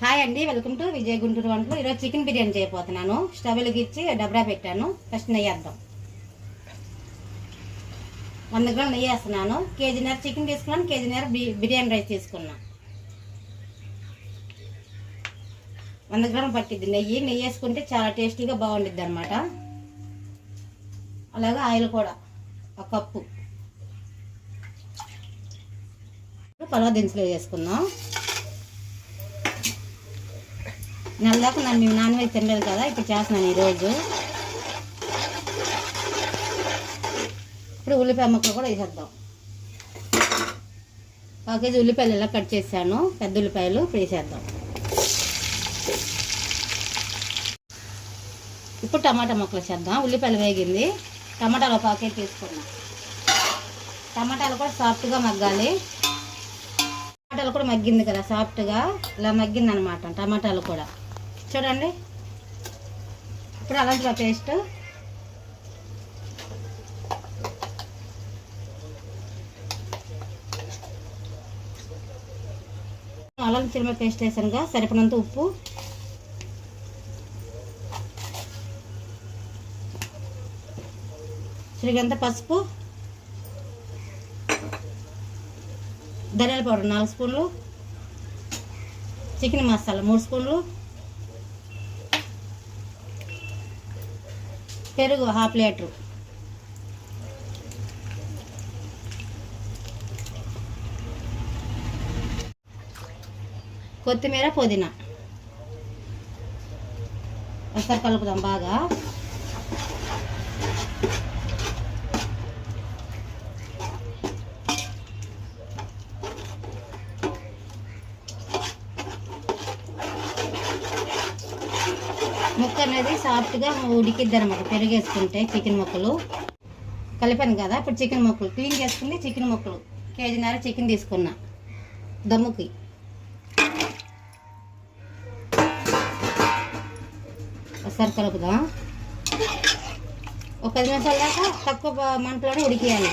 Hi అండి welcome to Vijay Guntur వంటలు. ఈరోజు చికెన్ బిర్యానీ చేయబోతున్నాను. స్టవ్ వెలిగించి డబ్రా పెట్టాను. ఫస్ట్ నెయ్యి వేద్దాం. వంద గ్రాములు నెయ్యి వేస్తున్నాను. కేజీన్నర చికెన్ తీసుకున్నాను. కేజీన్నర బి బిర్యానీ రైస్ తీసుకున్నాను వంద గ్రాములు పట్టిద్ది నెయ్యి. నెయ్యి వేసుకుంటే చాలా టేస్టీగా బాగుండిద్ది అనమాట అలాగే ఆయిల్ కూడా ఒక కప్పు. పలవ దినుసులు వేసుకుందాం. నెలదాకా నన్ను మేము నాన్ వెజ్ తినలేదు కదా ఇప్పుడు చేస్తున్నాను ఈరోజు. ఇప్పుడు ఉల్లిపాయ ముక్కలు కూడా వేసేద్దాం. ఒక కేజీ ఉల్లిపాయలు ఇలా కట్ చేశాను పెద్ద ఉల్లిపాయలు ఇప్పుడు వేసేద్దాం. ఇప్పుడు టమాటా ముక్కలు వేసేద్దాం. ఉల్లిపాయలు వేగింది. టమాటాలు ఒక ప్యాకెట్ తీసుకున్నాం. టమాటాలు కూడా సాఫ్ట్గా మగ్గాలి. టమాటాలు కూడా మగ్గింది కదా సాఫ్ట్గా. ఇలా మగ్గింది అనమాట టమాటాలు కూడా. చూడండి. ఇప్పుడు అలాంటి పేస్ట్. అల్లం చిరుమ పేస్ట్ వేసానుగా సరిపడినంత ఉప్పు. చిరిగంత పసుపు. ధనియాల పౌడర్ నాలుగు స్పూన్లు. చికెన్ మసాలా మూడు స్పూన్లు. పెరుగు హాఫ్ లీటరు. కొత్తిమీర పుదీనా. ఒకసారి కలుపుదాం బాగా. అనేది సాఫ్ట్గా ఉడికిద్ది అనమాట పెరుగు వేసుకుంటే చికెన్ ముక్కలు. కలిపాను కదా ఇప్పుడు చికెన్ ముక్కలు. క్లీన్ చేసుకుంది చికెన్ ముక్కలు. కేజీన్నర చికెన్ తీసుకున్నా. దమ్ముకి. ఒకసారి కలుపుదాం ఒక పది నిమిషాల దాకా తక్కువ మంటలోనే ఉడికేయాలి.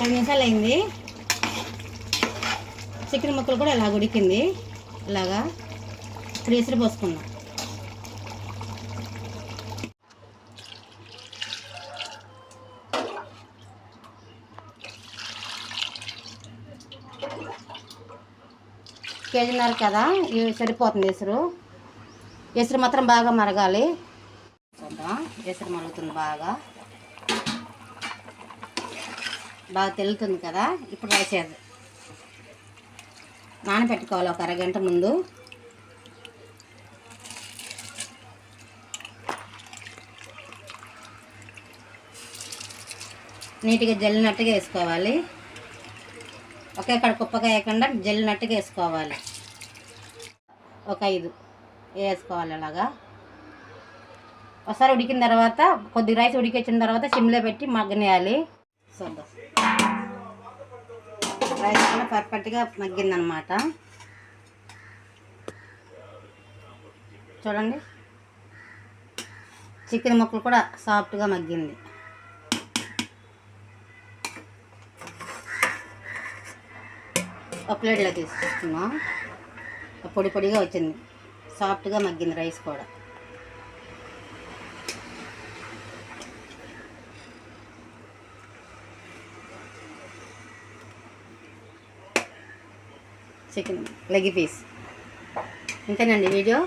పది నిమిషాలు అయింది చికెన్ ముక్కలు కూడా ఇలా ఉడికింది. ఇలాగా ఇప్పుడు ఎసురు పోసుకుందాం. కేజీన్నర కదా? ఇవి సరిపోతుంది ఎసురు ఎసురు మాత్రం బాగా మరగాలి. చూద్దాం ఎసురు మరుగుతుంది బాగా. బాగా తెలుతుంది కదా? ఇప్పుడు వేసేది నానబెట్టుకోవాలి ఒక అరగంట ముందు. నీట్గా జల్లినట్టుగా వేసుకోవాలి. ఒకే కడ కుప్పగా వేయకుండా జల్లినట్టుగా వేసుకోవాలి. ఒక ఐదు వేసుకోవాలి అలాగా. ఒకసారి ఉడికిన తర్వాత కొద్ది రైస్ ఉడికొచ్చిన తర్వాత సిమ్లో పెట్టి మగ్గనేయాలి. చూద్దాం రైస్ కూడా పర్ఫెక్ట్గా మగ్గిందనమాట. చూడండి. చికెన్ ముక్కలు కూడా సాఫ్ట్గా మగ్గింది. ఒక ప్లేట్లో తీసుకొస్తున్నాం పొడి పొడిగా వచ్చింది. సాఫ్ట్గా మగ్గింది రైస్ కూడా. Chicken leg piece. ఇంతేనండి వీడియో?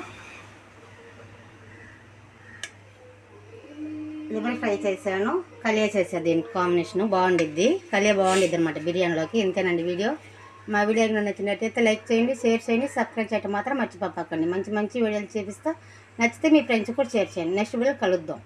లివర్ ఫ్రై చేశాను. కలియా చేశాను దీనికి కాంబినేషన్. బాగుండిద్ది. కలియా బాగుండిద్ది అనమాట బిర్యానీలోకి. ఇంతేనండి వీడియో? మా వీడియో నచ్చినట్టయితే లైక్ చేయండి షేర్ చేయండి సబ్స్క్రైబ్ చేయటం మాత్రం మర్చిపోకండి. మంచి మంచి వీడియోలు చూపిస్తా. నచ్చితే మీ ఫ్రెండ్స్ కూడా షేర్ చేయండి. నెక్స్ట్ వీడియో కలుద్దాం.